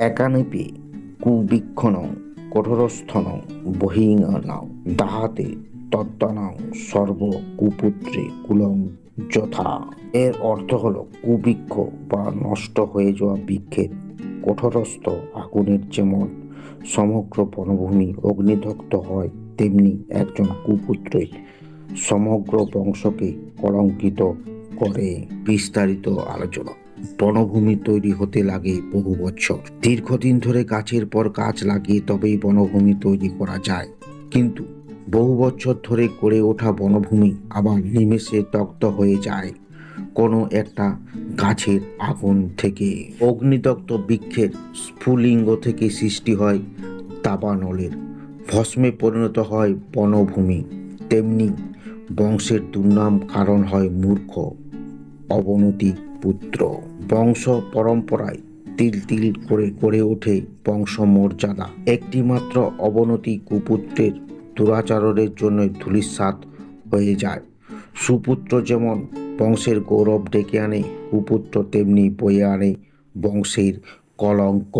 একানেপি কুবীক্ষণ, কঠোরস্থন বহিঙানাও দাহাতে তদ্দানাও সর্ব কুপুত্রে কুলং যথা। এর অর্থ হল কুবৃক্ষ বা নষ্ট হয়ে যাওয়া বৃক্ষের কঠোরস্থ আগুনের যেমন সমগ্র বনভূমি অগ্নিদগ্ধ হয়, তেমনি একজন কুপুত্রের সমগ্র বংশকে কলঙ্কিত করে বিস্তারিত আলোচনা। বনভূমি তৈরি হতে লাগে বহু বছর। দীর্ঘদিন ধরে গাছের পর গাছ লাগিয়ে তবেই বনভূমি তৈরি করা যায়। কিন্তু বহু বছর ধরে গড়ে ওঠা বনভূমি আবার নিমেষে দগ্ধ হয়ে যায়। কোনো একটা গাছের আগুন থেকে অগ্নিদগ্ধ বৃক্ষের স্ফুলিঙ্গ থেকে সৃষ্টি হয় দাবানলের। ভস্মে পরিণত হয় বনভূমি। তেমনি বংশের দুর্নাম কারণ হয় মূর্খ, অবনতি পুত্র। বংশ পরম্পরায় তিল তিল করে গড়ে ওঠে বংশ মর্যাদা। একটিমাত্র অবনতি কুপুত্রের দুরাচারণের জন্য ধূলিসাৎ হয়ে যায়। সুপুত্র যেমন বংশের গৌরব ডেকে আনে, কুপুত্র তেমনি বয়ে আনে বংশের কলঙ্ক।